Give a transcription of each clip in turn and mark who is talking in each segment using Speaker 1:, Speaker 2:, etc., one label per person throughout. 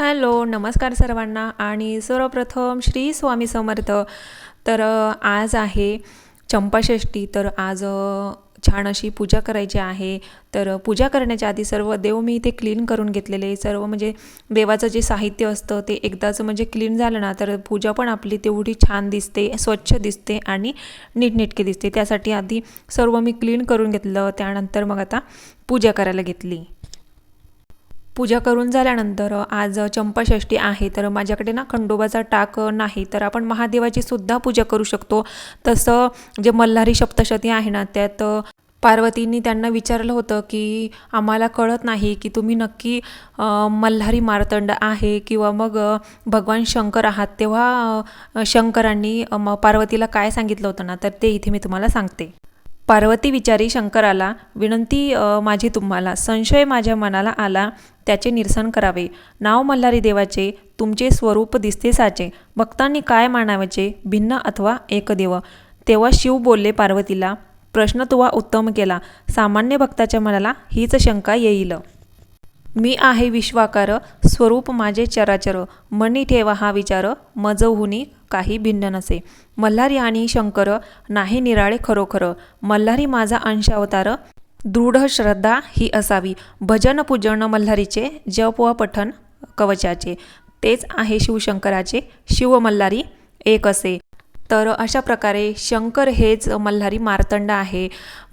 Speaker 1: Hello नमस्कार सर्वांना आणि सर्वप्रथम श्री स्वामी समर्थ. तर आज आहे चंपाषष्ठी. तर आज छान अशी पूजा करायची आहे. तर पूजा करण्याच्या आधी सर्व देव मी इथे क्लीन करून घेतलेले सर्व म्हणजे देवाचं जे साहित्य असतं ते एकदाचं म्हणजे क्लीन झालं ना तर पूजा पण आपली तेवढी छान दिसते स्वच्छ दिसते आणि नीटनेटकी दिसते. त्यासाठी आधी सर्व मी क्लीन करून घेतलं. त्यानंतर मग आता पूजा करायला घेतली. पूजा करून झाल्यानंतर आज चंपाषष्ठी आहे तर माझ्याकडे ना खंडोबाचा टाक नाही तर आपण महादेवाची सुद्धा पूजा करू शकतो. तसं जे मल्हारी सप्तशती आहे ना त्यात पार्वतींनी त्यांना विचारलं होतं की आम्हाला कळत नाही की तुम्ही नक्की मल्हारी मार्तंड आहे किंवा मग भगवान शंकर आहात तेव्हा शंकरांनी म- पार्वतीला काय सांगितलं होतं ना तर ते इथे मी तुम्हाला सांगते. पार्वती विचारी शंकराला विनंती माझी तुम्हाला संशय माझ्या मनाला आला त्याचे निरसन करावे. नाव मल्हारी देवाचे तुमचे स्वरूप दिसते साचे. भक्तांनी काय मानावयाचे भिन्न अथवा एकदेव. तेव्हा शिव बोलले पार्वतीला प्रश्न तुवा उत्तम केला. सामान्य भक्ताच्या मनाला हीच शंका येईल. मी आहे विश्वाकार स्वरूप माझे चराचर. मनी ठेवा हा विचार मजहुनी काही भिन्न नसे. मल्हारी आणि शंकर नाही निराळे खरोखर. मल्हारी माझा अंश अवतार दृढ श्रद्धा ही असावी. भजन पूजन मल्हारीचे जप व पठन कवचाचे. तेच आहे शिवशंकराचे शिव मल्हारी एक असे. तर अशा प्रकारे शंकर हेच मल्हारी मार्तंड आहे.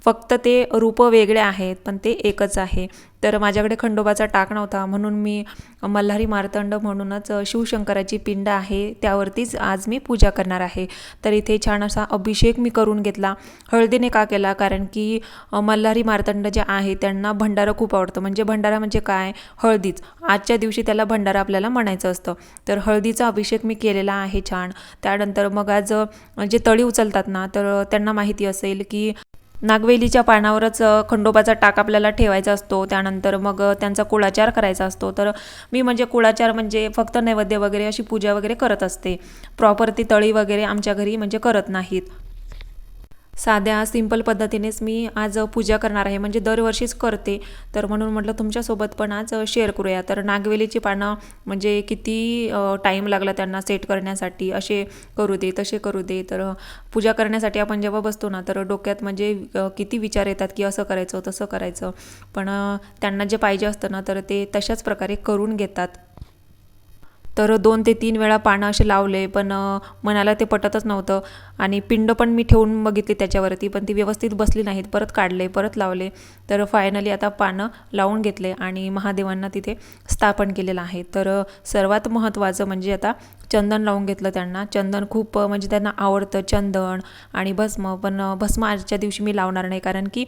Speaker 1: फक्त ते रूपं वेगळे आहेत पण ते एकच आहे. तर माझ्याकडे खंडोबाचा टाक नव्हता म्हणून मी मल्हारी मार्तंड म्हणूनच शिवशंकराची पिंड आहे त्यावरतीच आज मी पूजा करणार आहे. तर इथे छान असा अभिषेक मी करून घेतला. हळदीने का केला? कारण की मल्हारी मार्तंड जे आहे त्यांना भंडारा खूप आवडतं. म्हणजे भंडारा म्हणजे काय? हळदीच. आजच्या दिवशी त्याला भंडारा आपल्याला म्हणायचं असतं. तर हळदीचा अभिषेक मी केलेला आहे छान. त्यानंतर मग आज जे तळी उचलतात ना तर त्यांना माहिती असेल की नागवेलीच्या पानावरच खंडोबाचा टाक आपल्याला ठेवायचा असतो. त्यानंतर मग त्यांचा कुळाचार करायचा असतो. तर मी म्हणजे कुळाचार म्हणजे फक्त नैवेद्य वगैरे अशी पूजा वगैरे करत असते. प्रॉपर ती तळी वगैरे आमच्या घरी म्हणजे करत नाहीत. साध्या सिंपल पद्धतीनेच मी आज पूजा करणार आहे. म्हणजे दरवर्षीच करते. तर म्हणून म्हटलं तुमच्यासोबत पण आज शेअर करूया. तर नागवेलीची पानं म्हणजे किती टाईम लागला त्यांना सेट करण्यासाठी? असे करू दे तसे करू दे. तर पूजा करण्यासाठी आपण जेव्हा बसतो ना तर डोक्यात म्हणजे किती विचार येतात की असं करायचं तसं करायचं. पण त्यांना जे पाहिजे असतं ना तर ते तशाच प्रकारे करून घेतात. तर दोन ते तीन वेळा पानं असे लावले पण मनाला ते पटतच नव्हतं. आणि पिंड पण मी ठेवून बघितली त्याच्यावरती पण ती व्यवस्थित बसली नाहीत. परत काढले परत लावले. तर फायनली आता पानं लावून घेतले आणि महादेवांना तिथे स्थापन केलेलं आहे. तर सर्वात महत्त्वाचं म्हणजे आता चंदन लावून घेतलं त्यांना. चंदन खूप म्हणजे त्यांना आवडतं चंदन आणि भस्म. पण भस्म आजच्या दिवशी मी लावणार नाही. कारण की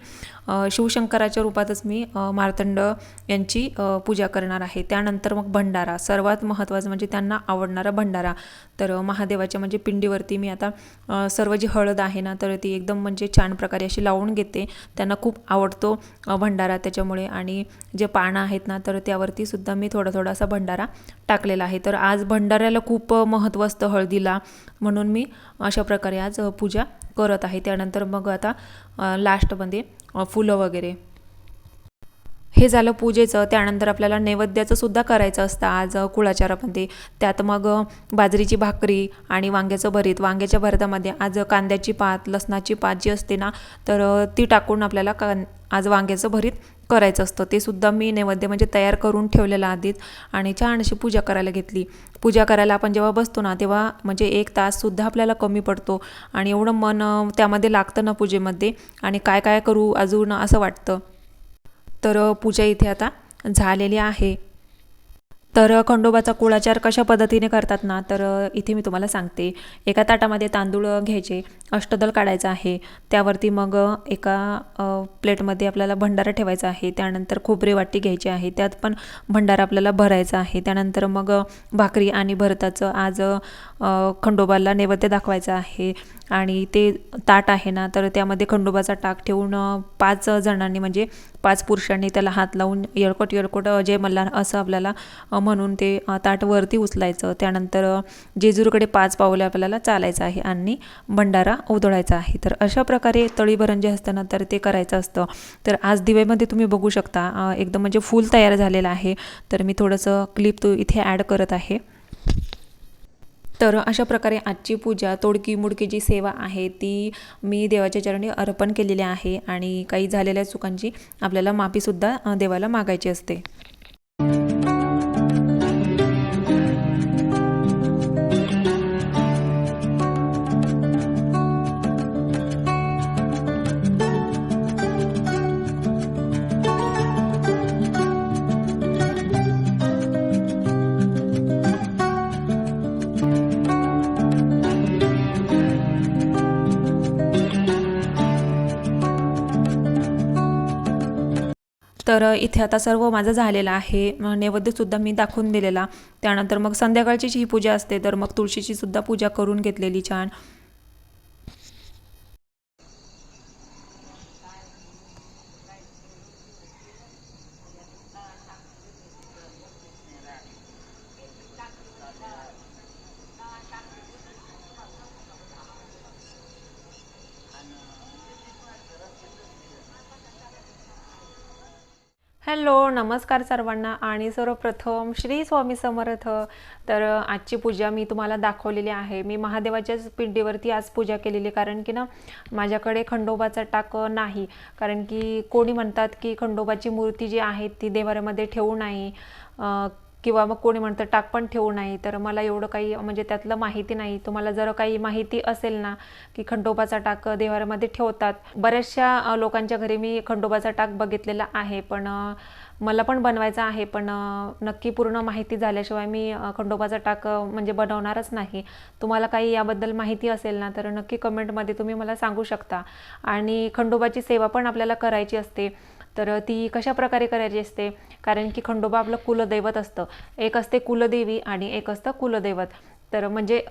Speaker 1: शिवशंकराच्या रूपातच मी मार्तंड यांची पूजा करणार आहे. त्यानंतर मग भंडारा. सर्वात महत्त्वाचं म्हणजे म्हणजे त्यांना आवडणारा भंडारा. तर महादेवाच्या म्हणजे पिंडीवरती मी आता सर्व जी हळद आहे ना तर ती एकदम म्हणजे छान प्रकारे अशी लावून घेते. त्यांना खूप आवडतो भंडारा त्याच्यामुळे. आणि जे पानं आहेत ना तर त्यावरती सुद्धा मी थोडा थोडासा भंडारा टाकलेला आहे. तर आज भंडाऱ्याला खूप महत्त्व असतं हळदीला. म्हणून मी अशा प्रकारे आज पूजा करत आहे. त्यानंतर मग आता लास्टमध्ये फुलं वगैरे. हे झालं पूजेचं त्यानंतर आपल्याला नैवेद्याचं सुद्धा करायचं असतं आज कुळाचारामध्ये. त्यात मग बाजरीची भाकरी आणि वांग्याचं भरीत. वांग्याच्या भरतामध्ये आज कांद्याची पात लसणाची पात जी असते ना तर ती टाकून आपल्याला कां आज वांग्याचं भरीत करायचं असतं. ते सुद्धा मी नैवेद्य म्हणजे तयार करून ठेवलेलं आधीच आणि छान अशी पूजा करायला घेतली. पूजा करायला आपण जेव्हा बसतो ना तेव्हा म्हणजे एक ताससुद्धा आपल्याला कमी पडतो आणि एवढं मन त्यामध्ये लागतं ना पूजेमध्ये आणि काय काय करू अजून असं वाटतं. तर पूजा इथे आता झालेली आहे. तर खंडोबाचा कुळाचार कशा पद्धतीने करतात ना तर इथे मी तुम्हाला सांगते. एका ताटामध्ये तांदूळ घ्यायचे अष्टदल काढायचं आहे. त्यावरती मग एका प्लेटमध्ये आपल्याला भंडारा ठेवायचा आहे. त्यानंतर खोबरे वाटी घ्यायची आहे. त्यात पण भंडारा आपल्याला भरायचा आहे. त्यानंतर मग भाकरी आणि भरताचं आज खंडोबाला नैवेद्य दाखवायचा आहे आणि ते ताट आहे ना तर त्यामध्ये खंडोबाचा टाक ठेवून पाच जणांनी म्हणजे पाच पुरुषांनी त्याला हात लावून येळकोट येळकोट अजय जय मल्हार असं आपल्याला म्हणून ते ताट वरती उचलायचं. त्यानंतर जेजूरकडे पाच पावले आपल्याला चालायचं आहे आणि भंडारा उधळायचा आहे. तर अशा प्रकारे तळीभरण जे असतं ना तर ते करायचं असतं. तर आज दिवेमध्ये तुम्ही बघू शकता एकदम म्हणजे फुल तयार झालेलं आहे. तर मी थोडंसं क्लिप तो इथे ॲड करत आहे. तर अशा प्रकारे आजची पूजा तोडकी मुडकी जी सेवा आहे ती मी देवाच्या चरणी अर्पण केलेली आहे आणि काही झालेल्या चुकांची आपल्याला माफीसुद्धा देवाला मागायची असते. तर इथे आता सर्व माझं झालेलं आहे. नैवेद्यसुद्धा मी दाखवून दिलेला. त्यानंतर मग संध्याकाळची जी ही पूजा असते. तर मग तुळशीची सुद्धा पूजा करून घेतलेली छान. हॅलो नमस्कार सर्वांना. आणि सर्वप्रथम श्री स्वामी समर्थ. तर आजची पूजा मी तुम्हाला दाखवलेली आहे. मी महादेवाच्याच पिंडीवरती आज पूजा केलेली कारण की ना माझ्याकडे खंडोबाचा टाक नाही. कारण की कोणी म्हणतात की खंडोबाची मूर्ती जी आहे ती देवाऱ्यामध्ये ठेवू नाही. किंवा मग कोणी म्हणतं टाक पण ठेवू नाही तर मला एवढं काही म्हणजे त्यातलं माहिती नाही. तुम्हाला जर काही माहिती असेल ना की खंडोबाचा टाक देवाऱ्यामध्ये ठेवतात. बऱ्याचशा लोकांच्या घरी मी खंडोबाचा टाक बघितलेला आहे पण मला पण बनवायचा आहे पण नक्की पूर्ण माहिती झाल्याशिवाय मी खंडोबाचा टाक म्हणजे बनवणारच नाही. तुम्हाला काही याबद्दल माहिती असेल ना तर नक्की कमेंटमध्ये तुम्ही मला सांगू शकता. आणि खंडोबाची सेवा पण आपल्याला करायची असते. तर ती कशा प्रकारे करायची असते? कारण की खंडोबा आपलं कुलदैवत असतं. एक असते कुलदेवी आणि एक असतं कुलदैवत. तर म्हणजे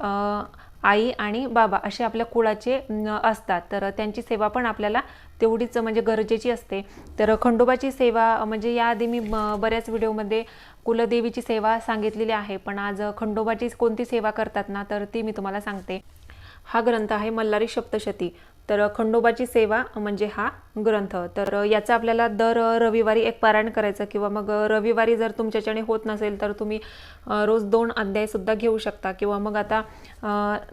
Speaker 1: आई आणि बाबा असे आपल्या कुळाचे असतात. तर त्यांची सेवा पण आपल्याला तेवढीच म्हणजे गरजेची असते. तर खंडोबाची सेवा म्हणजे याआधी मी बऱ्याच व्हिडिओमध्ये कुलदेवीची सेवा सांगितलेली आहे. पण आज खंडोबाची कोणती सेवा करतात ना तर ती मी तुम्हाला सांगते. हा ग्रंथ आहे मल्हारी सप्तशती. तर खंडोबाची सेवा म्हणजे हा ग्रंथ. तर याचा आपल्याला दर रविवारी एक पारायण करायचं किंवा मग रविवारी जर तुमच्याच्याने होत नसेल तर तुम्ही रोज दोन अध्यायसुद्धा घेऊ शकता. किंवा मग आता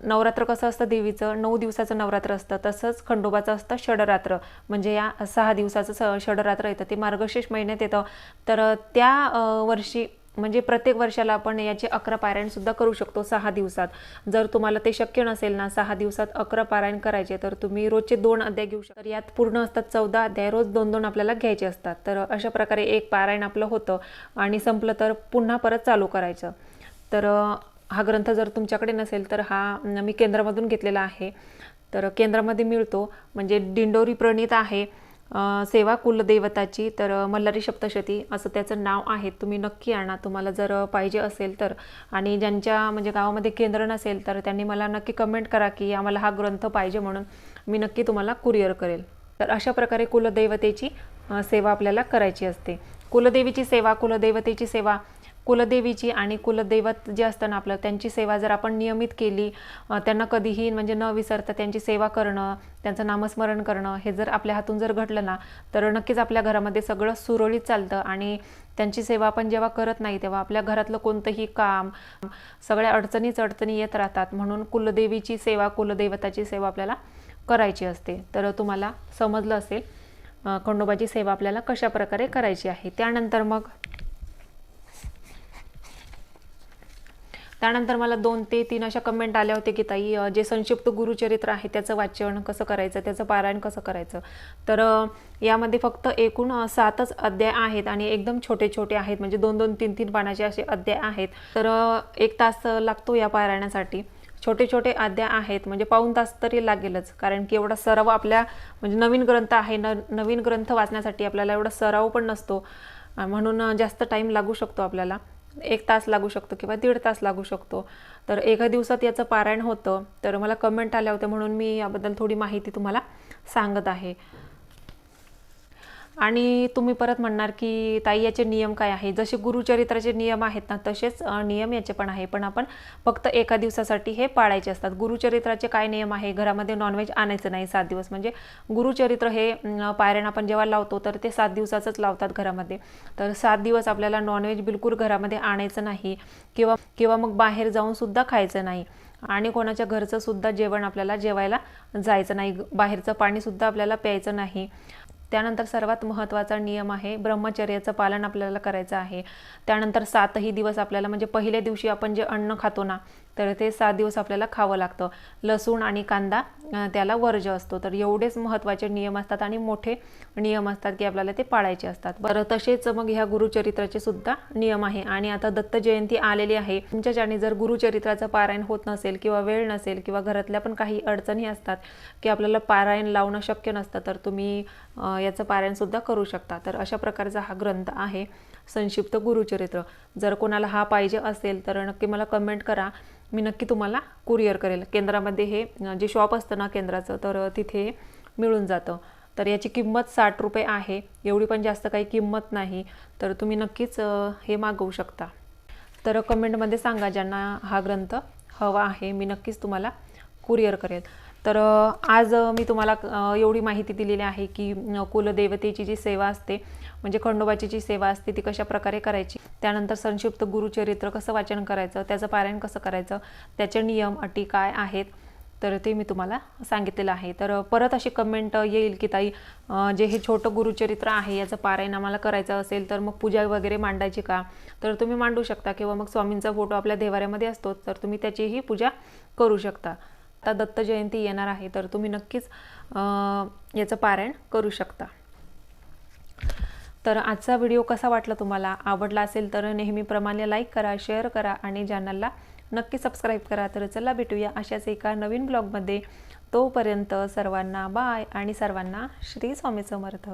Speaker 1: नवरात्र कसं असतं देवीचं? नऊ दिवसाचं नवरात्र असतं. तसंच खंडोबाचं असतं षडरात्र. म्हणजे या सहा दिवसाचं स षडरात्र येतं. ते मार्गशीर्ष महिन्यात येतं. तर त्या वर्षी म्हणजे प्रत्येक वर्षाला आपण याचे अकरा पारायणसुद्धा करू शकतो सहा दिवसात. जर तुम्हाला ते शक्य नसेल ना सहा दिवसात अकरा पारायण करायचे तर तुम्ही रोजचे दोन अध्याय घेऊ शकता. यात पूर्ण असतात चौदा अध्याय रोज दोन दोन आपल्याला घ्यायचे असतात. तर अशा प्रकारे एक पारायण आपलं होतं आणि संपलं तर पुन्हा परत चालू करायचं. तर हा ग्रंथ जर तुमच्याकडे नसेल तर हा मी केंद्रामधून घेतलेला आहे. तर केंद्रामध्ये मिळतो. म्हणजे दिंडोरी प्रणीत आहे. सेवा कुलदेवताची तर मल्हारी सप्तशती असं त्याचं नाव आहे. तुम्ही नक्की आणा. तुम्हाला जर पाहिजे असेल तर. आणि ज्यांच्या म्हणजे गावामध्ये केंद्र नसेल तर त्यांनी मला नक्की कमेंट करा की आम्हाला हा ग्रंथ पाहिजे म्हणून मी नक्की तुम्हाला कुरिअर करेल. तर अशा प्रकारे कुलदैवतेची सेवा आपल्याला करायची असते. कुलदेवीची सेवा कुलदैवतेची सेवा कुलदेवीची आणि कुलदैवत जे असतं ना आपलं त्यांची सेवा जर आपण नियमित केली त्यांना कधीही म्हणजे न विसरता त्यांची सेवा करणं त्यांचं नामस्मरण करणं हे जर आपल्या हातून जर घडलं ना तर नक्कीच आपल्या घरामध्ये सगळं सुरळीत चालतं आणि त्यांची सेवा आपण जेव्हा करत नाही तेव्हा आपल्या घरातलं कोणतंही काम सगळ्या अडचणीच अडचणी येत राहतात. म्हणून कुलदेवीची सेवा कुलदैवताची सेवा आपल्याला करायची असते. तर तुम्हाला समजलं असेल खंडोबाची सेवा आपल्याला कशा प्रकारे करायची आहे. त्यानंतर मग त्यानंतर मला दोन ते तीन अशा कमेंट आल्या होत्या की ताई जे संक्षिप्त गुरुचरित्र आहे त्याचं वाचन कसं करायचं? त्याचं पारायण कसं करायचं? तर यामध्ये फक्त एकूण सातच अध्याय आहेत आणि एकदम छोटे छोटे आहेत. म्हणजे दोन दोन तीन तीन पानाचे असे अध्याय आहेत. तर एक तास लागतो या पारायणासाठी. छोटे छोटे अध्याय आहेत. म्हणजे पाऊण तास तरी लागेलच. कारण की एवढा सराव आपल्या म्हणजे नवीन ग्रंथ आहे. न नवीन ग्रंथ वाचण्यासाठी आपल्याला एवढा सराव पण नसतो. म्हणून जास्त टाईम लागू शकतो आपल्याला. एक तास लागू शकतो किंवा दीड तास लागू शकतो. तर एका दिवसात याचं पारायण होतं. तर मला कमेंट आल्या होत्या म्हणून मी याबद्दल थोडी माहिती तुम्हाला सांगत आहे. आणि तुम्ही परत म्हणणार की ताई याचे नियम काय आहे? जसे गुरुचरित्राचे नियम आहेत ना तसेच नियम याचे पण आहे. पण आपण फक्त एका दिवसासाठी हे पाळायचे असतात. गुरुचरित्राचे काय नियम आहे? घरामध्ये नॉनव्हेज आणायचं नाही सात दिवस. म्हणजे गुरुचरित्र हे अं, आपण जेव्हा लावतो तर ते सात दिवसाचंच लावतात घरामध्ये. तर सात दिवस आपल्याला नॉनव्हेज बिलकुल घरामध्ये आणायचं नाही. किंवा किंवा मग बाहेर जाऊनसुद्धा खायचं नाही. आणि कोणाच्या घरचं सुद्धा जेवण आपल्याला जेवायला जायचं नाही. बाहेरचं पाणीसुद्धा आपल्याला प्यायचं नाही. त्यानंतर सर्वात महत्त्वाचा नियम आहे ब्रह्मचर्याचं पालन आपल्याला करायचं आहे. त्यानंतर सातही दिवस आपल्याला म्हणजे पहिल्या दिवशी आपण जे अन्न खातो ना तर ते सात दिवस आपल्याला खावं लागतं. लसूण आणि कांदा त्याला वर्ज असतो. तर एवढेच महत्त्वाचे नियम असतात आणि मोठे नियम असतात की आपल्याला ते पाळायचे असतात. बरं तसेच मग ह्या गुरुचरित्राचे सुद्धा नियम आहे. आणि आता दत्त जयंती आलेली आहे. तुमच्या ज्याने जर गुरुचरित्राचं पारायण होत नसेल किंवा वेळ नसेल किंवा घरातल्या पण काही अडचणी असतात की आपल्याला पारायण लावणं शक्य नसतं तर तुम्ही याचं पारायणसुद्धा करू शकता. तर अशा प्रकारचा हा ग्रंथ आहे. संक्षिप्त गुरुचरित्र. जर कोणाला हा पाहिजे असेल तर नक्की मला कमेंट करा. मी नक्की तुम्हाला कुरिअर करेल. केंद्रामध्ये हे जे शॉप असतं ना केंद्राचं तर तिथे मिळून जातं. तर याची किंमत साठ रुपये आहे. एवढी पण जास्त काही किंमत नाही. तर तुम्ही नक्कीच हे मागवू शकता. तर कमेंटमध्ये सांगा ज्यांना हा ग्रंथ हवा आहे. मी नक्कीच तुम्हाला कुरिअर करेल. तर आज मी तुम्हाला एवढी माहिती दिलेली आहे की कुलदेवतेची जी सेवा असते म्हणजे खंडोबाची जी सेवा असते ती कशा प्रकारे करायची? त्यानंतर संक्षिप्त गुरुचरित्र कसं वाचन करायचं? त्याचं पारायण कसं करायचं? त्याचे नियम अटी काय आहेत? तर ते मी तुम्हाला सांगितलेलं आहे. तर परत अशी कमेंट येईल की ताई जे हे छोटं गुरुचरित्र आहे याचं पारायण आम्हाला करायचं असेल तर मग पूजा वगैरे मांडायची का? तर तुम्ही मांडू शकता किंवा मग स्वामींचा फोटो आपल्या देवाऱ्यामध्ये असतो तर तुम्ही त्याचीही पूजा करू शकता. आता दत्त जयंती येणार आहे तर तुम्ही नक्कीच याचं पारायण करू शकता. तर आजचा व्हिडिओ कसा वाटला तुम्हाला? आवडला असेल तर नेहमीप्रमाणे लाईक करा शेअर करा आणि चॅनलला नक्की सबस्क्राईब करा. तर चला भेटूया अशाच एका नवीन ब्लॉगमध्ये. तोपर्यंत सर्वांना बाय आणि सर्वांना श्री स्वामी समर्थ.